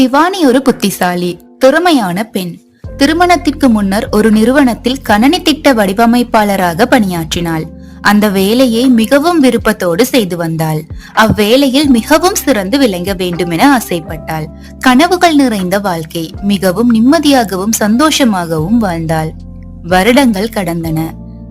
சிவானி ஒரு புத்திசாலி திறமையான பெண். திருமணத்திற்கு முன்னர் ஒரு நிறுவனத்தில் கணனி திட்ட வடிவமைப்பாளராக பணியாற்றினாள். அந்த வேலையை மிகவும் விருப்பத்தோடு செய்து வந்தாள். அவ்வேளையில் மிகவும் சிறந்து விளங்க வேண்டும் என ஆசைப்பட்டாள். கனவுகள் நிறைந்த வாழ்க்கை மிகவும் நிம்மதியாகவும் சந்தோஷமாகவும் வாழ்ந்தாள். வருடங்கள் கடந்தன.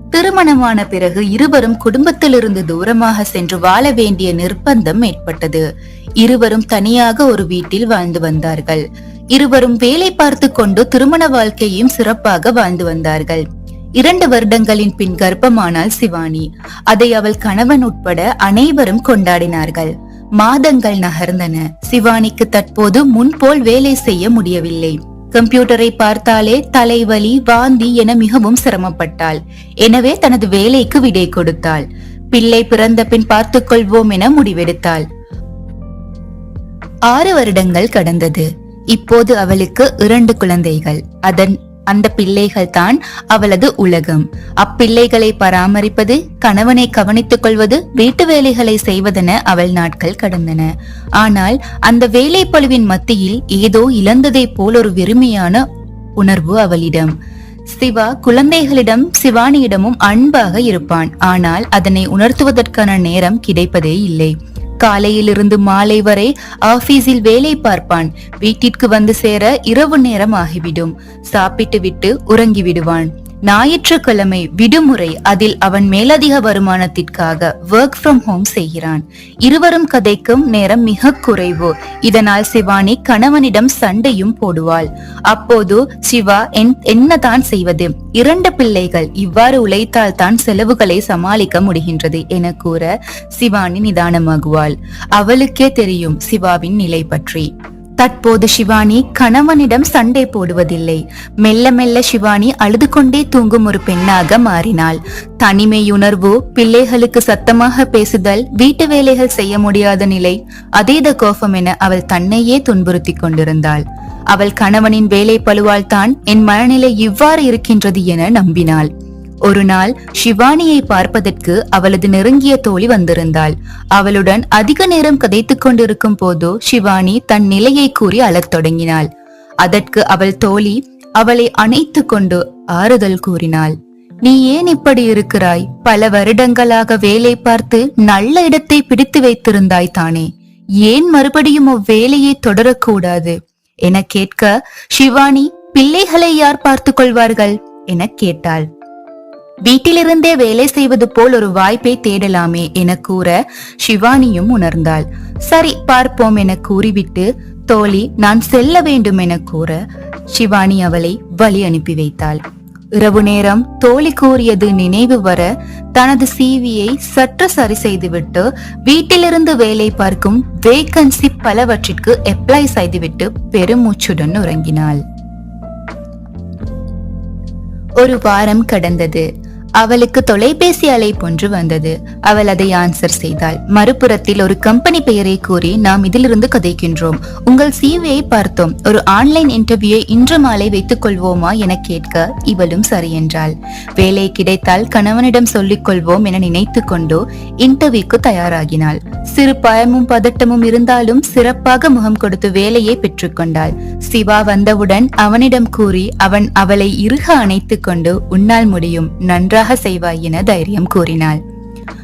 திருமணமான பிறகு இருவரும் குடும்பத்திலிருந்து தூரமாக சென்று வாழ வேண்டிய நிர்பந்தம் ஏற்பட்டது. இருவரும் தனியாக ஒரு வீட்டில் வாழ்ந்து வந்தார்கள். இருவரும் வேலை பார்த்து கொண்டு திருமண வாழ்க்கையும் சிறப்பாக வாழ்ந்து வந்தார்கள். இரண்டு வருடங்களின் பின் கர்ப்பமானாள் சிவானி. அதை அவள் கணவன் உட்பட அனைவரும் கொண்டாடினார்கள். மாதங்கள் நகர்ந்தன. சிவானிக்கு தற்போது முன்போல் வேலை செய்ய முடியவில்லை. கம்ப்யூட்டரை பார்த்தாலே தலைவலி வாந்தி என மிகவும் சிரமப்பட்டாள். எனவே தனது வேலைக்கு விடை கொடுத்தாள். பிள்ளை பிறந்த பின் பார்த்துக் கொள்வோம் என முடிவெடுத்தாள். ஆறு வருடங்கள் கடந்தது. இப்போது அவளுக்கு இரண்டு குழந்தைகள். அதன் அந்த பிள்ளைகள் தான் அவளது உலகம். அப்பிள்ளைகளை பராமரிப்பது கணவனை கவனித்துக் கொள்வது வீட்டு வேலைகளை செய்வதென அவள் நாட்கள் கடந்தன. ஆனால் அந்த வேலை பழுவின் மத்தியில் ஏதோ இழந்ததை போல் ஒரு வெறுமையான உணர்வு அவளிடம். சிவா குழந்தைகளிடம் சிவானியிடமும் அன்பாக இருப்பான். ஆனால் அதனை உணர்த்துவதற்கான நேரம் கிடைப்பதே இல்லை. காலையிலிருந்து மாலை வரை ஆபீஸில் வேலை பார்ப்பான். வீட்டிற்கு வந்து சேர இரவு நேரம் ஆகிவிடும். சாப்பிட்டு விட்டு உறங்கி விடுவான் ஞாயிற்றுக்கிழமை விடுமுறை அதில் அவன் மேலதிக வருமானத்திற்காக ஒர்க் ஃப்ரம் ஹோம் செய்கிறான். இருவரும் கதைக்கும் நேரம் மிக குறைவு. இதனால் சிவானி கணவனிடம் சண்டையும் போடுவாள். அப்போது சிவா என்னதான் செய்வது? இரண்டு பிள்ளைகள் இவ்வாறு உழைத்தால் தான் செலவுகளை சமாளிக்க முடிகின்றது என கூற சிவானி நிதானமாகுவாள். அவளுக்கே தெரியும் சிவாவின் நிலை பற்றி. தற்போது சிவானி கணவனிடம் சண்டை போடுவதில்லை. மெல்ல மெல்ல சிவானி அழுது கொண்டே தூங்கும் ஒரு பெண்ணாக மாறினாள். தனிமையுணர்வு பிள்ளைகளுக்கு சத்தமாக பேசுதல் வீட்டு வேலைகள் செய்ய முடியாத நிலை அதேத கோபம் என அவள் தன்னையே துன்புறுத்தி கொண்டிருந்தாள். அவள் கணவனின் வேலை பழுவால் தான் என் மனநிலை இவ்வாறு இருக்கின்றது என நம்பினாள். ஒரு நாள் ஷிவானியை பார்ப்பதற்கு அவளது நெருங்கிய தோழி வந்திருந்தாள். அவளுடன் அதிக நேரம் கதைத்துக் கொண்டிருக்கும் போதோ ஷிவானி தன் நிலையை கூறி அழத் தொடங்கினாள். அதற்கு அவள் தோழி அவளை அணைத்து கொண்டு ஆறுதல் கூறினாள். நீ ஏன் இப்படி இருக்கிறாய்? பல வருடங்களாக வேலை பார்த்து நல்ல இடத்தை பிடித்து வைத்திருந்தாய் தானே. ஏன் மறுபடியும் அவ்வேலையை தொடரக்கூடாது என கேட்க ஷிவானி பிள்ளைகளை யார் பார்த்துக் கொள்வார்கள் என கேட்டாள். வீட்டிலிருந்தே வேலை செய்வது போல் ஒரு வாய்ப்பை தேடலாமே என கூற சிவானியும் உணர்ந்தாள். சரி பார்ப்போம் என கூறிவிட்டு தோழி நான் செல்ல வேண்டும் என கூற சிவானி அவளை வழி அனுப்பி வைத்தாள். இரவு நேரம் தோழி கூறியது நினைவு வர தனது சிவியை சற்று சரி செய்துவிட்டு வீட்டிலிருந்து வேலை பார்க்கும் வேகன்சி பலவற்றிற்கு அப்ளை செய்துவிட்டு பெருமூச்சுடன் உறங்கினாள். ஒரு வாரம் கடந்தது. அவளுக்கு தொலைபேசி அழைப்பொன்று வந்தது. அவள் அதை ஆன்சர் செய்தாள். மறுபுறத்தில் ஒரு கம்பெனி பெயரை கூறி நாம் இதிலிருந்து கதைக்கின்றோம். உங்கள் சிவியை பார்த்தோம். ஒரு ஆன்லைன் இன்டர்வியூ இன்று மாலை வைத்துக் கொள்வோமா என கேட்க இவளும் சரி என்றாள். வேலை கிடைத்தால் கணவனிடம் சொல்லிக் கொள்வோம் என நினைத்து கொண்டு இன்டர்வியூக்கு தயாராகினாள். சிறு பயமும் பதட்டமும் இருந்தாலும் சிறப்பாக முகம் கொடுத்து வேலையை பெற்றுக்கொண்டாள் சிவா வந்தவுடன் அவனிடம் கூறி அவன் அவளை இறுக அணைத்துக் கொண்டு உன்னால் முடியும். நன்றாக செய்வாய் என தைரியம் கூறினாள்.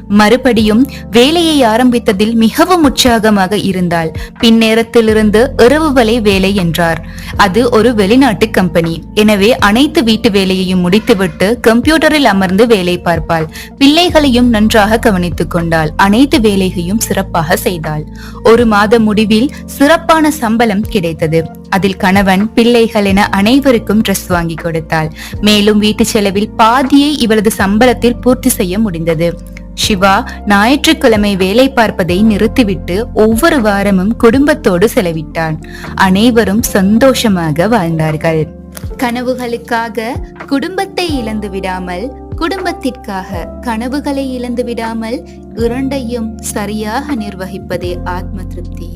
மறுபடியும் வேலையை ஆரம்பித்ததில் மிகவும் உற்சாகமாக இருந்தாள். பின்னேரத்திலிருந்து இரவு வலை வேலை என்றார். அது ஒரு வெளிநாட்டு கம்பெனி. எனவே அனைத்து வீட்டு வேலையையும் முடித்துவிட்டு கம்ப்யூட்டரில் அமர்ந்து வேலை பார்ப்பாள். பிள்ளைகளையும் நன்றாக கவனித்துக் கொண்டாள். அனைத்து வேலைகளையும் சிறப்பாக செய்தாள். ஒரு மாத முடிவில் சிறப்பான சம்பளம் கிடைத்தது. அதில் கணவன் பிள்ளைகள் என அனைவருக்கும் ட்ரெஸ் வாங்கி கொடுத்தாள். மேலும் வீட்டு செலவில் பாதியை இவளது சம்பளத்தில் பூர்த்தி செய்ய முடிந்தது. சிவா ஞாயிற்றுக்கிழமை வேலை பார்ப்பதை நிறுத்திவிட்டு ஒவ்வொரு வாரமும் குடும்பத்தோடு செலவிட்டான். அனைவரும் சந்தோஷமாக வாழ்ந்தார்கள். கனவுகளுக்காக குடும்பத்தை இழந்து விடாமல் குடும்பத்திற்காக கனவுகளை இழந்து விடாமல் இரண்டையும் சரியாக நிர்வகிப்பதே ஆத்ம திருப்தி.